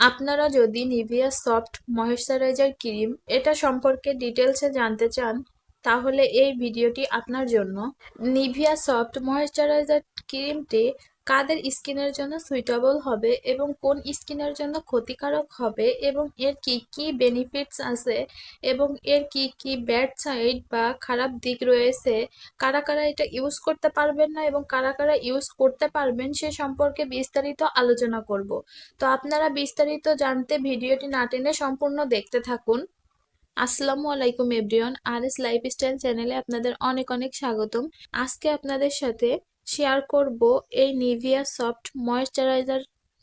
আপনারা যদি Nivea soft moisturiser cream এটা সম্পর্কে ডিটেলসে জানতে চান, তাহলে এই ভিডিওটি আপনার জন্য। নিভিয়া সফট ময়েশ্চারাইজার ক্রিমটি কাদের স্কিনের জন্য সুইটেবল হবে এবং কোন স্কিনের জন্য ক্ষতিকারক হবে এবং এর কি কি বেনিফিটস আছে এবং এর কি কি ব্যাড সাইড বা খারাপ দিক রয়েছে, কারা কারা এটা ইউজ করতে পারবেন না এবং কারা কারা ইউজ করতে পারবেন সে সম্পর্কে বিস্তারিত আলোচনা করব। তো আপনারা বিস্তারিত জানতে ভিডিওটি না টেনে সম্পূর্ণ দেখতে থাকুন। আসসালামু আলাইকুম এভরিওয়ান আর এস লাইফস্টাইল চ্যানেলে আপনাদের অনেক অনেক স্বাগতম। আজকে আপনাদের সাথে শেয়ার করব এই নিভিয়া সফট ময়েশ্চারাইজার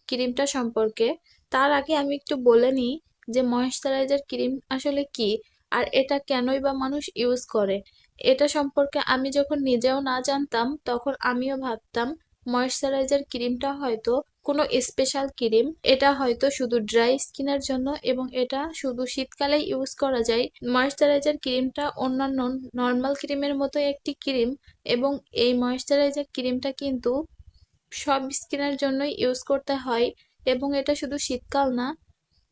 ক্রিমটা সম্পর্কে। তার আগে আমি একটু বলে নিই যে ময়েশ্চারাইজার ক্রিম আসলে কি আর এটা কেনই বা মানুষ ইউজ করে। এটা সম্পর্কে আমি যখন নিজেও না জানতাম, তখন আমিও ভাবতাম ময়েশ্চারাইজার ক্রিমটা হয়তো কোনো স্পেশাল ক্রিম এটা হয়তো শুধু ড্রাই স্কিনের জন্য এবং এটা শুধু শীতকালে ইউজ করা যায়। ময়েশ্চারাইজার ক্রিমটা অন্যান্য নর্মাল ক্রিমের মতো একটি ক্রিম এবং এই ময়েশ্চারাইজার ক্রিমটা কিন্তু সব স্কিনের জন্যই ইউজ করতে হয় এবং এটা শুধু শীতকাল না,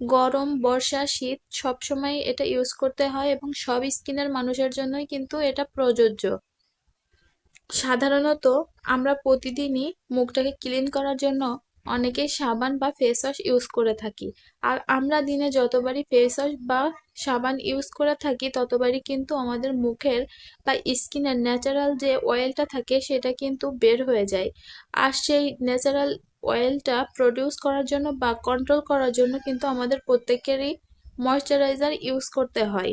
গরম, বর্ষা, শীত সব সময় এটা ইউজ করতে হয় এবং সব স্কিনের মানুষের জন্যই কিন্তু এটা প্রযোজ্য। সাধারণত আমরা প্রতিদিনই মুখটাকে ক্লিন করার জন্য অনেকেই সাবান বা ফেস ওয়াশ ইউজ করে থাকি। আর আমরা দিনে যতবারই ফেস ওয়াশ বা সাবান ইউজ করে থাকি, ততবারই কিন্তু আমাদের মুখের বা স্কিনের ন্যাচারাল যে অয়েলটা থাকে, সেটা কিন্তু বের হয়ে যায়। আর সেই ন্যাচারাল অয়েলটা প্রডিউস করার জন্য বা কন্ট্রোল করার জন্য কিন্তু আমাদের প্রত্যেকেরই ময়শ্চারাইজার ইউজ করতে হয়।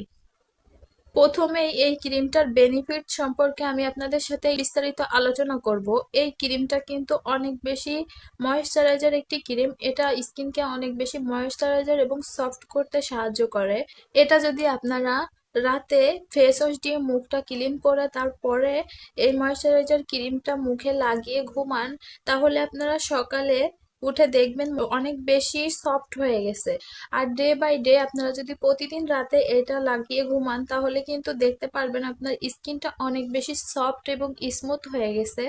প্রথমেই এই ক্রিমটার বেনিফিট সম্পর্কে আমি আপনাদের সাথে বিস্তারিত আলোচনা করব। এই ক্রিমটা কিন্তু অনেক বেশি ময়েশ্চারাইজার একটি ক্রিম। এটা স্কিনকে অনেক বেশি ময়েশ্চারাইজার এবং সফট করতে সাহায্য করে। এটা যদি আপনারা রাতে ফেস ওয়াশ দিয়ে মুখটা ক্লিন করে তারপরে এই ময়েশ্চারাইজার ক্রিমটা মুখে লাগিয়ে ঘুমান, তাহলে আপনারা সকালে উঠে দেখবেন অনেক বেশি সফট হয়ে গেছে। আর ডে বাই ডে আপনারা যদি প্রতিদিন রাতে এটা লাগিয়ে ঘুমান, তাহলে কিন্তু দেখতে পারবেন আপনার স্কিনটা অনেক বেশি সফট এবং স্মুথ হয়ে গেছে।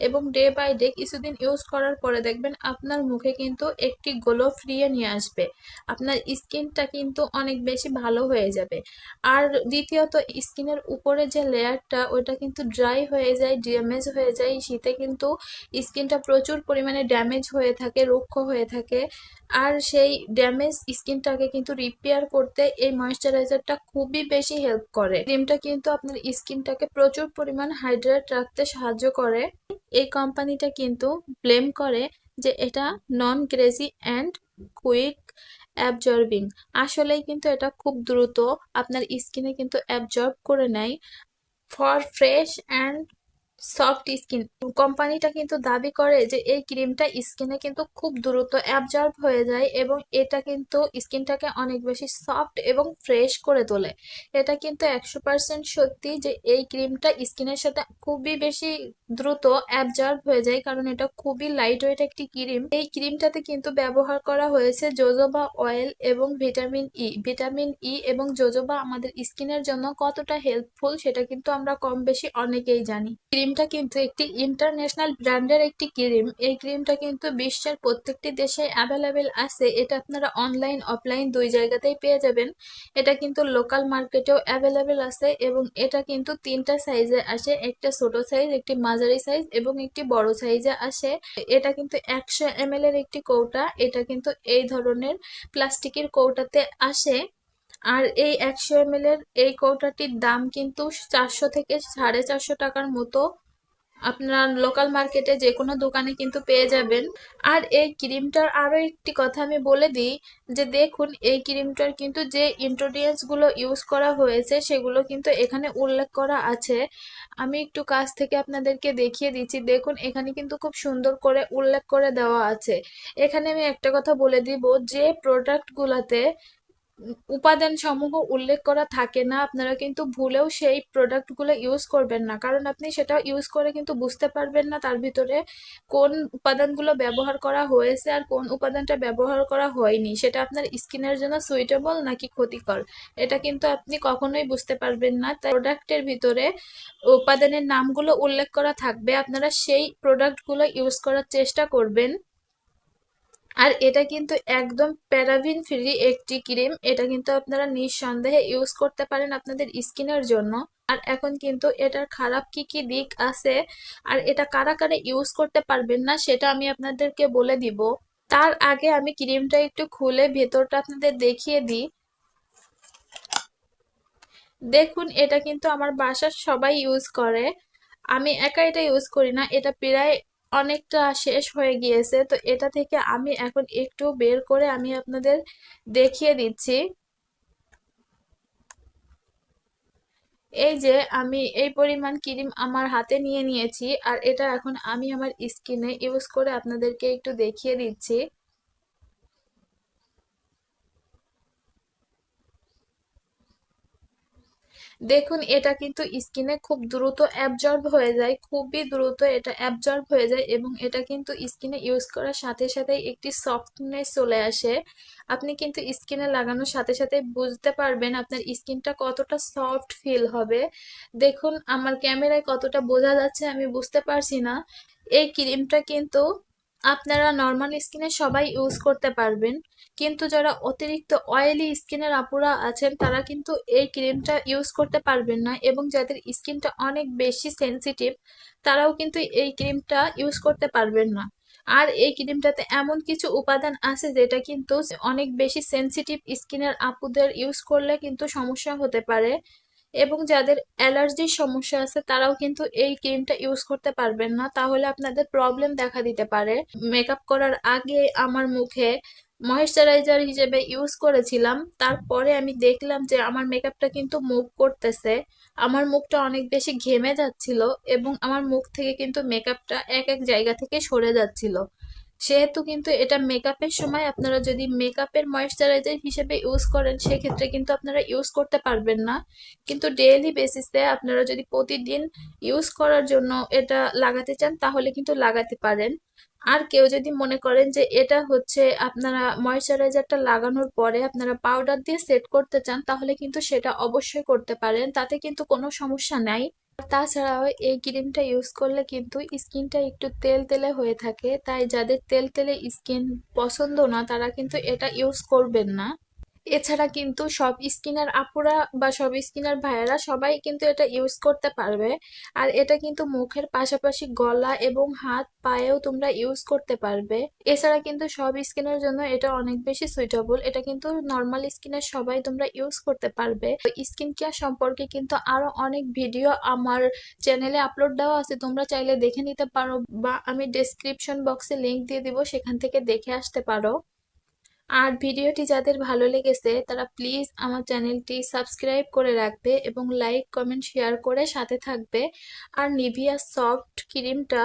এবং ডে বাই ডে কিছুদিন ইউজ করার পরে দেখবেন আপনার মুখে কিন্তু একটি গোলো ফ্রিয়ে নিয়ে আসবে। আপনার স্কিনটা কিন্তু অনেক বেশি ভালো হয়ে যাবে। আর দ্বিতীয়ত, স্কিনের উপরে যে লেয়ারটা, ওইটা কিন্তু ড্রাই হয়ে যায় ড্যামেজ হয়ে যায়। শীতে কিন্তু স্কিনটা প্রচুর পরিমাণে ড্যামেজ হয়ে থাকে। রুক্ষ হয়ে থাকে। আর সেই ড্যামেজ স্কিনটাকে কিন্তু রিপেয়ার করতে এই ময়েশ্চারাইজারটা খুবই বেশি হেল্প করে। ক্রিমটা কিন্তু আপনার স্কিনটাকে প্রচুর পরিমাণ হাইড্রেট রাখতে সাহায্য করে। এই কোম্পানিটা কিন্তু ব্লেম করে যে এটা non greasy and quick absorbing আসলেই কিন্তু এটা খুব দ্রুত আপনার স্কিনে কিন্তু অ্যাবজর্ব করে নেয়। For fresh and soft skin কোম্পানিটা কিন্তু দাবি করে যে এই ক্রিমটা স্কিনে কিন্তু খুব দ্রুত অ্যাবজর্ব হয়ে যায় এবং এটা কিন্তু স্কিনটাকে অনেক বেশি সফট এবং ফ্রেশ করে তোলে। এটা কিন্তু একশো পার্সেন্ট সত্যি যে এই ক্রিমটা স্কিনের সাথে খুবই বেশি দ্রুত অ্যাবজর্ব হয়ে যায় কারণ এটা খুবই লাইট ওয়েট একটি ক্রিম। এই ক্রিমটাতে কিন্তু ব্যবহার করা হয়েছে জোজোবা অয়েল এবং ভিটামিন ই ভিটামিন ই এবং জোজোবা আমাদের স্কিনের জন্য কতটা হেল্পফুল সেটা কিন্তু আমরা কম বেশি অনেকেই জানি। ক্রিমটা কিন্তু একটি ইন্টারন্যাশনাল ব্র্যান্ডের একটি ক্রিম। এই ক্রিমটা কিন্তু বিশ্বের প্রত্যেকটি দেশে অ্যাভেলেবেল আছে। এটা আপনারা অনলাইন অফলাইন দুই জায়গাতেই পেয়ে যাবেন। এটা কিন্তু লোকাল মার্কেটেও অ্যাভেলেবেল আছে এবং এটা কিন্তু তিনটা সাইজে আসে। একটা ছোট সাইজ একটি মাঝারি সাইজ এবং একটি বড় সাইজে আসে। এটা কিন্তু একশো এম এর একটি কৌটা। এটা কিন্তু এই ধরনের প্লাস্টিকের কৌটাতে আসে। আর এই একশো এম এর এই কৌটাটির দাম কিন্তু চারশো থেকে সাড়ে চারশো টাকার মতো। আপনারা লোকাল মার্কেটে যে কোনো দোকানে কিন্তু পেয়ে যাবেন। আর এই ক্রিমটার আরও একটি কথা আমি বলে দিই, যে দেখুন, এই ক্রিমটার কিন্তু যে ইনগ্রিডিয়েন্টসগুলো ইউজ করা হয়েছে, সেগুলো কিন্তু এখানে উল্লেখ করা আছে। আমি একটু কাছ থেকে আপনাদেরকে দেখিয়ে দিচ্ছি। দেখুন, এখানে কিন্তু খুব সুন্দর করে উল্লেখ করে দেওয়া আছে। এখানে আমি একটা কথা বলে দিব, যে প্রোডাক্টগুলোতে উপাদান সমূহ উল্লেখ করা থাকে না, আপনারা কিন্তু ভুলেও সেই প্রোডাক্টগুলো ইউজ করবেন না। কারণ আপনি সেটা ইউজ করে কিন্তু বুঝতে পারবেন না তার ভিতরে কোন উপাদানগুলো ব্যবহার করা হয়েছে আর কোন উপাদানটা ব্যবহার করা হয়নি। সেটা আপনার স্কিনের জন্য সুইটেবল নাকি ক্ষতিকর? এটা কিন্তু আপনি কখনোই বুঝতে পারবেন না। তাই প্রোডাক্টের ভিতরে উপাদানের নামগুলো উল্লেখ করা থাকবে। আপনারা সেই প্রোডাক্টগুলো ইউজ করার চেষ্টা করবেন। আর এটা কিন্তু একদম প্যারাভিন ফ্রি একটি ক্রিম এটা কিন্তু আপনারা নিঃসন্দেহে ইউজ করতে পারেন আপনাদের স্কিনের জন্য। আর এখন কিন্তু এটার খারাপ কি কি দিক আছে আর এটা কারা কারা ইউজ করতে পারবেন না সেটা আমি আপনাদেরকে বলে দিব। তার আগে আমি ক্রিমটা একটু খুলে ভেতরটা আপনাদের দেখিয়ে দিই। দেখুন, এটা কিন্তু আমার বাসার সবাই ইউজ করে। আমি একা এটা ইউজ করি না, এটা প্রায় অনেকটা শেষ হয়ে গিয়েছে। তো এটা থেকে আমি এখন একটু বের করে আমি আপনাদের দেখিয়ে দিচ্ছি। এই যে আমি এই পরিমাণ ক্রিম আমার হাতে নিয়ে নিয়েছি আর এটা এখন আমি আমার স্কিনে ইউজ করে আপনাদেরকে একটু দেখিয়ে দিচ্ছি। দেখুন, এটা কিন্তু স্কিনে খুব দ্রুত অ্যাবজর্ব হয়ে যায়, খুবই দ্রুত এটা অ্যাবজর্ব হয়ে যায় এবং এটা কিন্তু স্কিনে ইউজ করার সাথে সাথে একটি সফটনেস চলে আসে। আপনি কিন্তু স্কিনে লাগানোর সাথে সাথে বুঝতে পারবেন আপনার স্কিনটা কতটা সফট ফিল হবে। দেখুন, আমার ক্যামেরায় কতটা বোঝা যাচ্ছে আমি বুঝতে পারছি না। এই ক্রিমটা কিন্তু আপনারা নর্মাল স্কিনে সবাই ইউজ করতে পারবেন। কিন্তু যারা অতিরিক্ত অয়েলি স্কিনের আপুরা আছেন, তারা কিন্তু এই ক্রিমটা ইউজ করতে পারবেন না এবং যাদের স্কিনটা অনেক বেশি সেন্সিটিভ তারাও কিন্তু এই ক্রিমটা ইউজ করতে পারবেন না। আর এই ক্রিমটাতে এমন কিছু উপাদান আছে, যেটা কিন্তু অনেক বেশি সেন্সিটিভ স্কিনের আপুদের ইউজ করলে কিন্তু সমস্যা হতে পারে। এবং যাদের অ্যালার্জির সমস্যা আছে, তারাও কিন্তু এই ক্রিমটা ইউজ করতে পারবেন না। তাহলে আপনাদের প্রবলেম দেখা দিতে পারে। মেকআপ করার আগে আমার মুখে ময়েশ্চারাইজার হিসেবে ইউজ করেছিলাম। তারপরে আমি দেখলাম যে আমার মেকআপটা কিন্তু মুভ করতেছে। আমার মুখটা অনেক বেশি ঘেমে যাচ্ছিল এবং আমার মুখ থেকে কিন্তু মেকআপটা এক এক জায়গা থেকে সরে যাচ্ছিল। সেহেতু কিন্তু এটা মেকআপের সময় আপনারা যদি মেকআপের ময়েশ্চারাইজার হিসেবে ইউজ করেন, সেক্ষেত্রে কিন্তু আপনারা ইউজ করতে পারবেন না। কিন্তু ডেইলি বেসিসে আপনারা যদি প্রতিদিন ইউজ করার জন্য এটা লাগাতে চান, তাহলে কিন্তু লাগাতে পারেন। আর কেউ যদি মনে করেন যে এটা হচ্ছে আপনারা ময়েশ্চারাইজারটা লাগানোর পরে আপনারা পাউডার দিয়ে সেট করতে চান, তাহলে কিন্তু সেটা অবশ্যই করতে পারেন। তাতে কিন্তু কোনো সমস্যা নাই। তাছাড়াও এই ক্রিমটা ইউজ করলে কিন্তু স্কিনটা একটু তেল তেলে হয়ে থাকে। তাই যাদের তেল তেলে স্কিন পছন্দ না, তারা কিন্তু এটা ইউজ করবেন না। এছাড়া কিন্তু সব স্কিনের আপুরা বা সব স্কিনের ভাইয়েরা সবাই কিন্তু এটা ইউজ করতে পারবে। আর এটা কিন্তু মুখের পাশাপাশি গলা এবং হাত পায়েও তোমরা ইউজ করতে পারবে। এছাড়া কিন্তু সব স্কিনের জন্য এটা অনেক বেশি সুইটেবল এটা কিন্তু নর্মাল স্কিনের সবাই তোমরা ইউজ করতে পারবে। স্কিন কেয়ার সম্পর্কে কিন্তু আরও অনেক ভিডিও আমার চ্যানেলে আপলোড দেওয়া আছে। তোমরা চাইলে দেখে নিতে পারো বা আমি ডেসক্রিপশন বক্সে লিংক দিয়ে দিব, সেখান থেকে দেখে আসতে পারো। আর ভিডিওটি যাদের ভালো লেগেছে, তারা প্লিজ আমার চ্যানেলটি সাবস্ক্রাইব করে রাখবে এবং লাইক কমেন্ট শেয়ার করে সাথে থাকবে। আর নিভিয়া সফট ক্রিমটা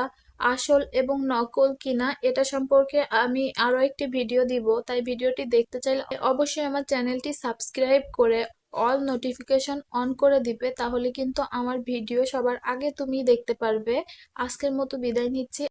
আসল এবং নকল কিনা, এটা সম্পর্কে আমি আরও একটি ভিডিও দিব। তাই ভিডিওটি দেখতে চাইলে অবশ্যই আমার চ্যানেলটি সাবস্ক্রাইব করে অল নোটিফিকেশন অন করে দিবে, তাহলে কিন্তু আমার ভিডিও সবার আগে তুমি দেখতে পারবে। আজকের মতো বিদায় নিচ্ছি।